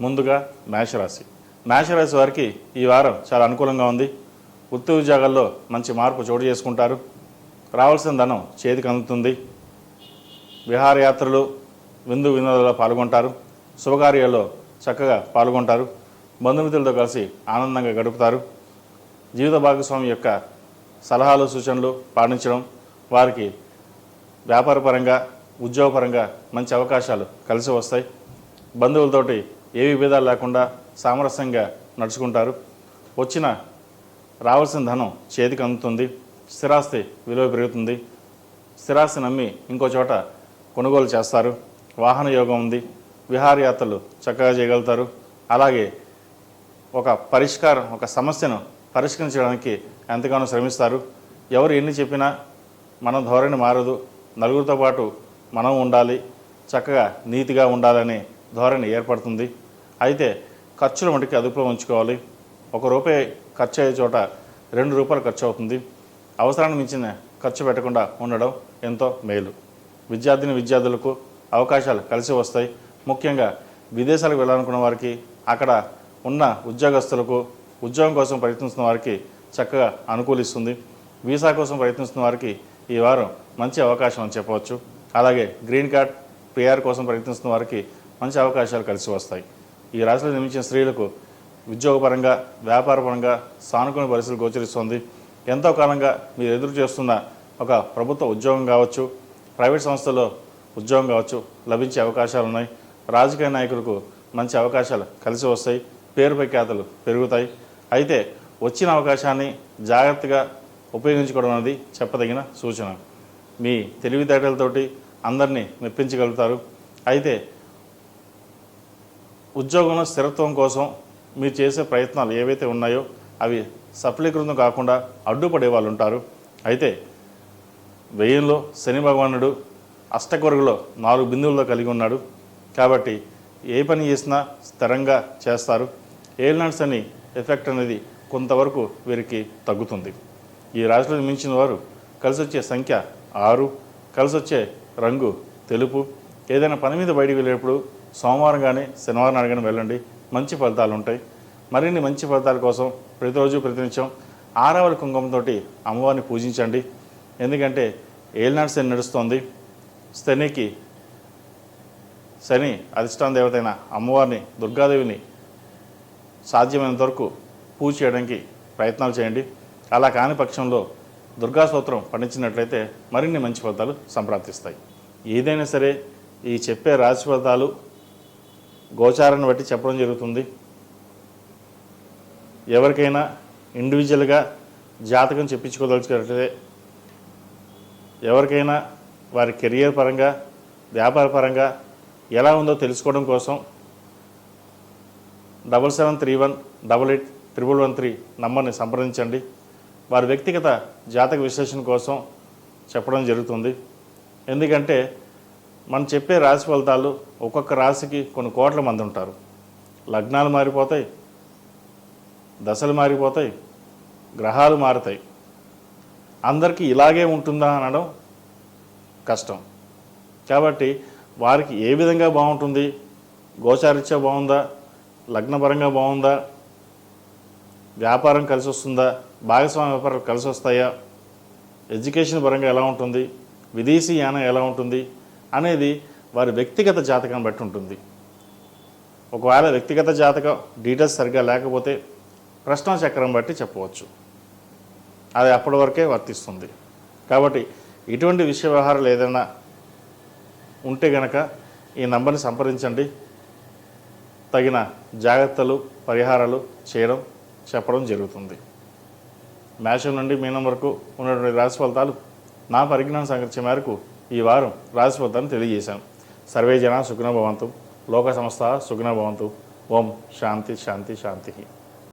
ముందుగా మేషరాశి. మేషరాశి వారికి ఈ వారం చాలా అనుకూలంగా ఉంది. వృత్తి ఉద్యోగాల్లో మంచి మార్పు చోటు చేసుకుంటారు. రావాల్సిన ధనం చేతికి అందుతుంది. విహారయాత్రలు విందు వినోదాల్లో పాల్గొంటారు. శుభకార్యాల్లో చక్కగా పాల్గొంటారు. బంధుమిత్రులతో కలిసి ఆనందంగా గడుపుతారు. జీవిత భాగస్వామి యొక్క సలహాలు సూచనలు పాటించడం వారికి వ్యాపారపరంగా ఉద్యోగపరంగా మంచి అవకాశాలు కలిసి వస్తాయి. బంధువులతోటి ఏ విభేదాలు లేకుండా సామరస్యంగా నడుచుకుంటారు. వచ్చిన రావాల్సిన ధనం చేతికి అందుతుంది. స్థిరాస్తి విలువ పెరుగుతుంది. స్థిరాస్తి నమ్మి ఇంకో చోట కొనుగోలు చేస్తారు. వాహన యోగం ఉంది. విహారయాత్రలు చక్కగా చేయగలుగుతారు. అలాగే ఒక పరిష్కారం ఒక సమస్యను పరిష్కరించడానికి ఎంతగానో శ్రమిస్తారు. ఎవరు ఎన్ని చెప్పినా మన ధోరణి మారదు. నలుగురితో పాటు మనం ఉండాలి. చక్కగా నీతిగా ఉండాలనే ధోరణి ఏర్పడుతుంది. అయితే ఖర్చులు మటుకు అదుపులో ఉంచుకోవాలి. ఒక రూపాయి ఖర్చు అయ్యే చోట రెండు రూపాయలు ఖర్చు అవుతుంది. అవసరానికి మించిన ఖర్చు పెట్టకుండా ఉండడం ఎంతో మేలు. విద్యార్థిని విద్యార్థులకు అవకాశాలు కలిసి వస్తాయి. ముఖ్యంగా విదేశాలకు వెళ్ళాలనుకున్న వారికి అక్కడ ఉన్న ఉద్యోగస్తులకు ఉద్యోగం కోసం ప్రయత్నిస్తున్న వారికి చక్కగా అనుకూలిస్తుంది. వీసా కోసం ప్రయత్నిస్తున్న వారికి ఈ వారం మంచి అవకాశం అని చెప్పవచ్చు. అలాగే గ్రీన్ కార్డ్ పిఆర్ కోసం ప్రయత్నిస్తున్న వారికి మంచి అవకాశాలు కలిసి వస్తాయి. ఈ రాశిలో నిర్మించిన స్త్రీలకు ఉద్యోగపరంగా వ్యాపారపరంగా సానుకూల పరిస్థితులు గోచరిస్తుంది. ఎంతో కాలంగా మీరు ఎదురు చేస్తున్న ఒక ప్రభుత్వ ఉద్యోగం కావచ్చు ప్రైవేట్ సంస్థలో ఉద్యోగం కావచ్చు లభించే అవకాశాలు ఉన్నాయి. రాజకీయ నాయకులకు మంచి అవకాశాలు కలిసి వస్తాయి. పేరు ప్రఖ్యాతలు పెరుగుతాయి. అయితే వచ్చిన అవకాశాన్ని జాగ్రత్తగా ఉపయోగించుకోవడం అనేది చెప్పదగిన సూచన. మీ తెలివితేటలతోటి అందరినీ మెప్పించగలుగుతారు. అయితే ఉద్యోగంలో స్థిరత్వం కోసం మీరు చేసే ప్రయత్నాలు ఏవైతే ఉన్నాయో అవి సఫలీకృతం కాకుండా అడ్డుపడే వాళ్ళు ఉంటారు. అయితే వ్యయంలో శని భగవానుడు అష్టకొరుగులో నాలుగు బిందువుల్లో కలిగి ఉన్నాడు. కాబట్టి ఏ పని చేసినా స్థిరంగా చేస్తారు. ఏలినాడు శని ఎఫెక్ట్ అనేది కొంతవరకు వీరికి తగ్గుతుంది. ఈ రాశిలో మించిన వారు కలిసి వచ్చే సంఖ్య ఆరు కలిసి వచ్చే రంగు తెలుపు. ఏదైనా పని మీద బయటికి వెళ్ళేటప్పుడు సోమవారం కానీ శనివారం నాడు కానీ వెళ్ళండి. మంచి ఫలితాలు ఉంటాయి. మరిన్ని మంచి ఫలితాల కోసం ప్రతిరోజు ప్రతినిత్యం ఆరవల కుంకుమతో అమ్మవారిని పూజించండి. ఎందుకంటే ఏలినాడు శని నడుస్తోంది. శనికి శని అధిష్టాన దేవతైన అమ్మవారిని దుర్గాదేవిని సాధ్యమైనంత వరకు పూజ చేయడానికి ప్రయత్నాలు చేయండి. అలా కాని పక్షంలో దుర్గా స్తోత్రం పండించినట్లయితే మరిన్ని మంచి ఫలితాలు సంప్రాప్తిస్తాయి. ఏదైనా సరే ఈ చెప్పే రాశి ఫలితాలు గోచారాన్ని బట్టి చెప్పడం జరుగుతుంది. ఎవరికైనా ఇండివిజువల్గా జాతకం చెప్పించుకోదలుచుకున్నట్లయితే ఎవరికైనా వారి కెరియర్ పరంగా వ్యాపార పరంగా ఎలా ఉందో తెలుసుకోవడం కోసం double seven three one double eight triple one three నంబర్ని సంప్రదించండి. వారి వ్యక్తిగత జాతక విశ్లేషణ కోసం చెప్పడం జరుగుతుంది. ఎందుకంటే మనం చెప్పే రాశి ఫలితాలు ఒక్కొక్క రాశికి కొన్ని కోట్ల మంది ఉంటారు. లగ్నాలు మారిపోతాయి. దశలు మారిపోతాయి. గ్రహాలు మారుతాయి. అందరికీ ఇలాగే ఉంటుందా అనడం కష్టం. కాబట్టి వారికి ఏ విధంగా బాగుంటుంది? గోచారిత్యా బాగుందా? లగ్నపరంగా బాగుందా? వ్యాపారం కలిసి వస్తుందా? భాగస్వామ్య వ్యాపారాలు కలిసి వస్తాయా? ఎడ్యుకేషన్ పరంగా ఎలా ఉంటుంది? విదేశీ యానం ఎలా ఉంటుంది? అనేది వారి వ్యక్తిగత జాతకాన్ని బట్టి ఉంటుంది. ఒకవేళ వ్యక్తిగత జాతకం డీటెయిల్స్ సరిగ్గా లేకపోతే ప్రశ్న చక్రం బట్టి చెప్పవచ్చు. అది అప్పటి వరకే వర్తిస్తుంది. కాబట్టి ఇటువంటి విషయ వ్యవహారాలు ఏదైనా ఉంటే గనక ఈ నంబర్ని సంప్రదించండి. తగిన జాగ్రత్తలు పరిహారాలు చేయడం చెప్పడం జరుగుతుంది. మేషం నుండి మీనం వరకు ఉన్నటువంటి రాశి ఫలితాలు నా పరిజ్ఞానం సంగతి మేరకు ఈ వారం రాశి తెలియజేశాం తెలియజేశాను. సర్వే జన సుఖిన లోక సంస్థ సుఖినభవంతు ఓం శాంతి శాంతి శాంతి.